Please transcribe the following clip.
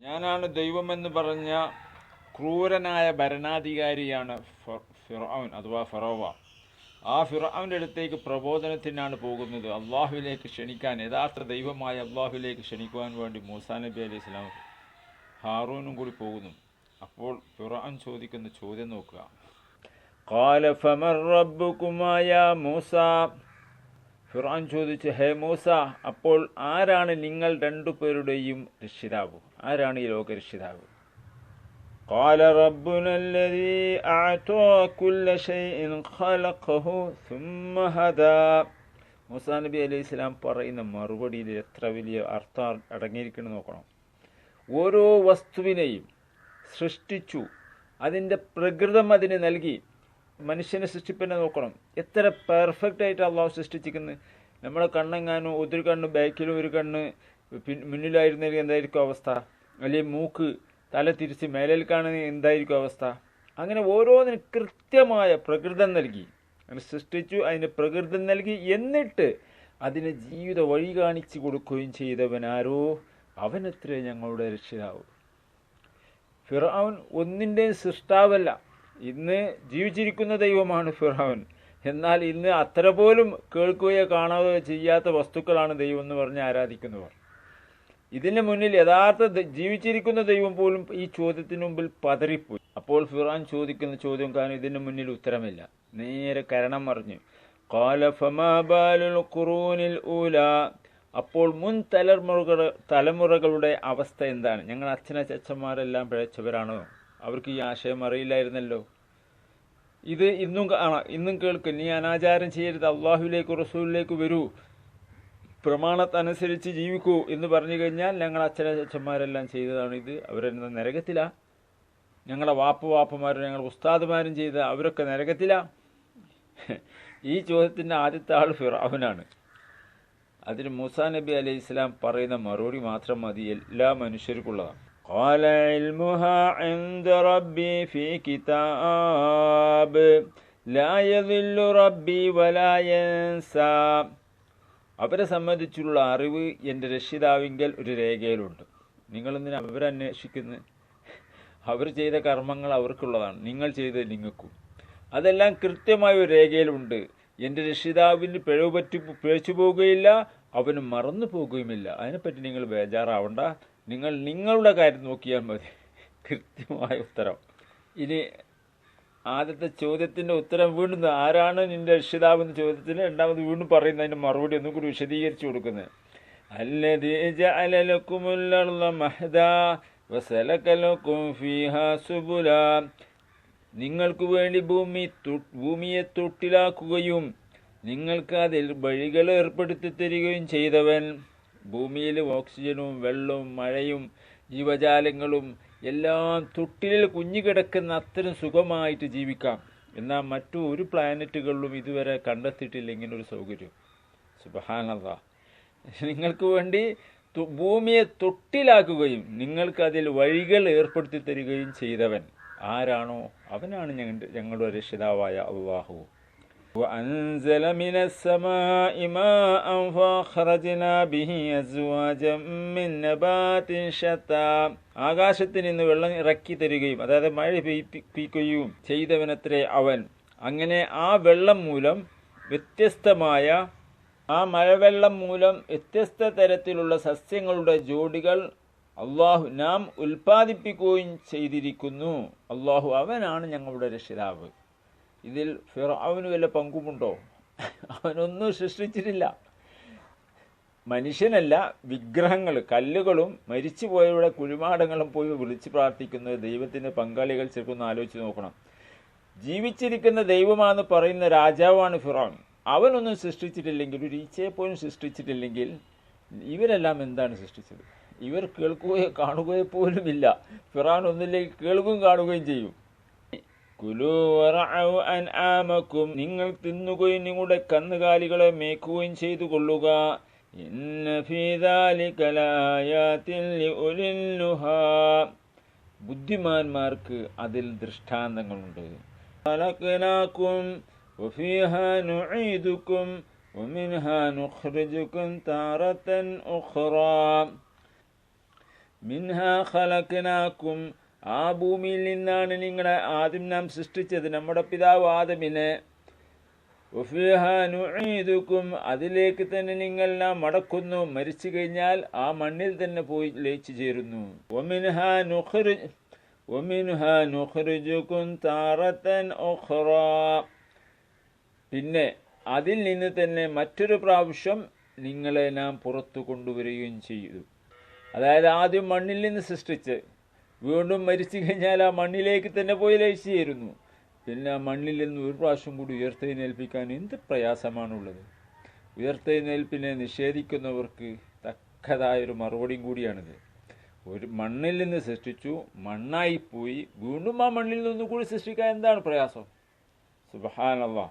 ഞാനാണ് ദൈവമെന്ന് പറഞ്ഞ ക്രൂരനായ ഭരണാധികാരിയാണ് ഫ- ഫിർഔൻ അഥവാ ഫറോവ ആ ഫിർഔൻ്റെ അടുത്തേക്ക് പ്രബോധനത്തിനാണ് പോകുന്നത് അള്ളാഹുവിലേക്ക് ക്ഷണിക്കാൻ യഥാർത്ഥ ദൈവമായ അള്ളാഹുവിലേക്ക് ക്ഷണിക്കുവാൻ വേണ്ടി മൂസാ നബി അലൈഹി സ്വലാം ഹാറൂനും കൂടി പോകുന്നു അപ്പോൾ ഫിർഔൻ ചോദിക്കുന്ന ചോദ്യം നോക്കുക قال فمن ربكما يا മൂസാ ഫിറാൻ ചോദിച്ചു ഹേ മൂസ അപ്പോൾ ആരാണ് നിങ്ങൾ രണ്ടുപേരുടെയും രക്ഷിതാവ്? ആരാണ് ഈ ലോക രക്ഷിതാവ്? قال മൂസാ നബി അലി ഇസ്ലാം പറയുന്ന മറുപടിയിൽ എത്ര വലിയ അർത്ഥം അടങ്ങിയിരിക്കണം നോക്കണം. ഓരോ വസ്തുവിനെയും സൃഷ്ടിച്ചു അതിന്റെ പ്രകൃതം അതിന് നൽകി മനുഷ്യനെ സൃഷ്ടിപ്പിനെ നോക്കണം. എത്ര പെർഫെക്റ്റ് ആയിട്ട് അള്ളാഹു സൃഷ്ടിച്ചിരിക്കുന്നത് നമ്മളെ കണ്ണെങ്ങാനും ഒരു കണ്ണ് ബാക്കിലും ഒരു കണ്ണ് മുന്നിലായിരുന്നെങ്കിൽ എന്തായിരിക്കും അവസ്ഥ? അല്ലെങ്കിൽ മൂക്ക് തല തിരിച്ച് കാണുന്ന എന്തായിരിക്കും അവസ്ഥ? അങ്ങനെ ഓരോന്നിനും കൃത്യമായ പ്രകൃതം നൽകി. അങ്ങനെ സൃഷ്ടിച്ചു അതിന് പ്രകൃതം നൽകി എന്നിട്ട് അതിന് ജീവിത വഴി കാണിച്ചു കൊടുക്കുകയും ചെയ്തവനാരോ? അവനത്രേ ഞങ്ങളുടെ രക്ഷിതാവ്. ഫിറാവൻ ഒന്നിന്റെയും സൃഷ്ടാവല്ല. ഇന്ന് ജീവിച്ചിരിക്കുന്ന ദൈവമാണ് ഫിറാവൻ എന്നാൽ ഇന്ന് അത്ര പോലും കേൾക്കുകയോ കാണുകയോ ചെയ്യാത്ത വസ്തുക്കളാണ് ദൈവം എന്ന് പറഞ്ഞ് ആരാധിക്കുന്നവർ. ഇതിന് മുന്നിൽ യഥാർത്ഥ ജീവിച്ചിരിക്കുന്ന ദൈവം പോലും ഈ ചോദ്യത്തിന് മുമ്പിൽ പതറിപ്പോയി. അപ്പോൾ ഫിറാൻ ചോദിക്കുന്ന ചോദ്യം കാരണം ഇതിന് മുന്നിൽ ഉത്തരമില്ല. നേരെ കരണം മറിഞ്ഞു ഖുറൂനിൽ ഊല. അപ്പോൾ മുൻ തലമുറകൾ തലമുറകളുടെ അവസ്ഥ എന്താണ്? ഞങ്ങൾ അച്ഛനച്ചന്മാരെല്ലാം പിഴച്ചവരാണോ? അവർക്ക് ഈ ആശയം അറിയില്ലായിരുന്നല്ലോ. ഇത് ഇന്നും കാണാം ഇന്നും കേൾക്കും. നീ അനാചാരം ചെയ്യരുത്. അള്ളാഹുവിലേക്ക് റസൂലിലേക്ക് വരൂ. പ്രമാണത്തനുസരിച്ച് ജീവിക്കൂ എന്ന് പറഞ്ഞു കഴിഞ്ഞാൽ ഞങ്ങൾ അച്ഛനച്ഛന്മാരെല്ലാം ചെയ്തതാണ് ഇത്. അവരെന്ന നരകത്തിലാ? ഞങ്ങളെ വാപ്പ വാപ്പമാരും ഞങ്ങൾ ഉസ്താദുമാരും ചെയ്ത അവരൊക്കെ നരകത്തിലാ? ഈ ചോദ്യത്തിന്റെ ആദ്യത്തെ ആൾ ഫിറാവുനാണ് അതിന് മൂസാ നബി അലൈഹി ഇസ്ലാം പറയുന്ന മറുപടി മാത്രം മതി. എല്ലാ മനുഷ്യർക്കുള്ളതാണ് قال علمها عند ربي في كتاب لا يضل ربي ولا ينسى അവരെ സംബന്ധിച്ചുള്ള അറിവ് എൻ്റെ രക്ഷിതാവിങ്കൽ ഒരു രേഖയിലുണ്ട് നിങ്ങളെന്തിനാ അവരന്വേഷിക്കുന്നത് അവർ ചെയ്ത കർമ്മങ്ങൾ അവർക്കുള്ളതാണ് നിങ്ങൾ ചെയ്തത് നിങ്ങൾക്കും അതെല്ലാം കൃത്യമായ ഒരു രേഖയിലുണ്ട് എൻ്റെ രക്ഷിതാവിന് പിഴവ് പറ്റി പിഴച്ചു പോവുകയില്ല അവന് മറന്നു പോകുകയുമില്ല അതിനെപ്പറ്റി നിങ്ങൾ ബേജാറാവണ്ട നിങ്ങൾ നിങ്ങളുടെ കാര്യം നോക്കിയാൽ മതി. കൃത്യമായ ഉത്തരം. ഇനി ആദ്യത്തെ ചോദ്യത്തിന്റെ ഉത്തരം വീണ്ടും ആരാണ് നിന്റെ രക്ഷിതാവ് എന്ന ചോദ്യത്തിന് രണ്ടാമത് വീണ്ടും പറയുന്ന അതിന്റെ മറുപടി ഒന്നും കൂടി വിശദീകരിച്ചു കൊടുക്കുന്നത്. നിങ്ങൾക്ക് വേണ്ടി ഭൂമി ഭൂമിയെ തൊട്ടിലാക്കുകയും നിങ്ങൾക്ക് അതിൽ വഴികൾ ഏർപ്പെടുത്തി തരികയും ചെയ്തവൻ ഭൂമിയിൽ ഓക്സിജനും വെള്ളവും മഴയും ജീവജാലങ്ങളും എല്ലാം തൊട്ടിലിൽ കുഞ്ഞു കിടക്കുന്ന അത്തരം സുഖമായിട്ട് ജീവിക്കാം. എന്നാൽ മറ്റു ഒരു പ്ലാനറ്റുകളിലും ഇതുവരെ കണ്ടെത്തിയിട്ടില്ല ഇങ്ങനെ ഒരു സൗകര്യം. സുബഹാനത നിങ്ങൾക്ക് വേണ്ടി ഭൂമിയെ തൊട്ടിലാക്കുകയും നിങ്ങൾക്കതിൽ വഴികൾ ഏർപ്പെടുത്തി തരികയും ചെയ്തവൻ ആരാണോ? അവനാണ് ഞങ്ങളുടെ രക്ഷിതാവായ അള്ളാഹു. وأنزل من السماء ماء فأخرجنا به أزواجا من نبات شتى ആകാശത്തിൽ നിന്ന് വെള്ളം ഇറക്കി തരികയും അതായത് മഴ പെയ്പ്പിക്കുകയും ചെയ്തവനത്രേ അവൻ അങ്ങനെ ആ വെള്ളം മൂലം വ്യത്യസ്തമായ ആ മഴവെള്ളം മൂലം വ്യത്യസ്ത തരത്തിലുള്ള സസ്യങ്ങളുടെ ജോഡികൾ അള്ളാഹു നാം ഉൽപ്പാദിപ്പിക്കുകയും ചെയ്തിരിക്കുന്നു അള്ളാഹു അവനാണ് ഞങ്ങളുടെ രക്ഷിതാവ് ഇതിൽ ഫിറാവിന് വല്ല പങ്കുമുണ്ടോ? അവനൊന്നും സൃഷ്ടിച്ചിട്ടില്ല. മനുഷ്യനല്ല വിഗ്രഹങ്ങൾ കല്ലുകളും മരിച്ചുപോയവരുടെ കുഴിമാടങ്ങളും പോയി വിളിച്ചു പ്രാർത്ഥിക്കുന്നത് ദൈവത്തിന്റെ പങ്കാളികൾ ഒന്ന് ആലോചിച്ച് നോക്കണം. ജീവിച്ചിരിക്കുന്ന ദൈവമാണെന്ന് പറയുന്ന രാജാവാണ് ഫിറോൺ അവനൊന്നും സൃഷ്ടിച്ചിട്ടില്ലെങ്കിൽ ഒരു ഈച്ചയെ പോലും സൃഷ്ടിച്ചിട്ടില്ലെങ്കിൽ ഇവരെല്ലാം എന്താണ് സൃഷ്ടിച്ചത്? ഇവർ കേൾക്കുകയോ കാണുകയോ പോലും ഇല്ല ഫിറാൻ ഒന്നില്ലെങ്കിൽ കേൾക്കുകയും കാണുകയും ചെയ്യും. കുലു അൻആമക്കും. നിങ്ങൾ തിന്നുകയും നിങ്ങളുടെ കന്നുകാലികളെ മേക്കുകയും ചെയ്തു കൊള്ളുക ബുദ്ധിമാന്മാർക്ക് അതിൽ ദൃഷ്ടാന്തങ്ങളുണ്ട് ും. ആ ഭൂമിയിൽ നിന്നാണ് നിങ്ങളെ ആദ്യം നാം സൃഷ്ടിച്ചത്. നമ്മുടെ പിതാവ് ആദമിനെ ും അതിലേക്ക് തന്നെ നിങ്ങൾ നാം മടക്കുന്നു. മരിച്ചു കഴിഞ്ഞാൽ ആ മണ്ണിൽ തന്നെ പോയി ലയിച്ചു ചേരുന്നു. പിന്നെ അതിൽ നിന്ന് തന്നെ മറ്റൊരു പ്രാവശ്യം നിങ്ങളെ നാം പുറത്തു കൊണ്ടുവരികയും ചെയ്തു. അതായത് ആദ്യം മണ്ണിൽ നിന്ന് സൃഷ്ടിച്ച് വീണ്ടും മരിച്ചു കഴിഞ്ഞാൽ ആ മണ്ണിലേക്ക് തന്നെ പോയി ലയിച്ചുചേരുന്നു. പിന്നെ ആ മണ്ണിൽ നിന്ന് ഒരു പ്രാവശ്യം കൂടി ഉയർത്തെഴുന്നേൽപ്പിക്കാൻ എന്ത് പ്രയാസമാണുള്ളത്. ഉയർത്തെഴുന്നേൽപ്പിനെ നിഷേധിക്കുന്നവർക്ക് തക്കതായൊരു മറുപടിയും കൂടിയാണിത്. ഒരു മണ്ണിൽ നിന്ന് സൃഷ്ടിച്ചു മണ്ണായിപ്പോയി വീണ്ടും ആ മണ്ണിൽ നിന്ന് കൂടി സൃഷ്ടിക്കാൻ എന്താണ് പ്രയാസം? സുബഹാനല്ലാ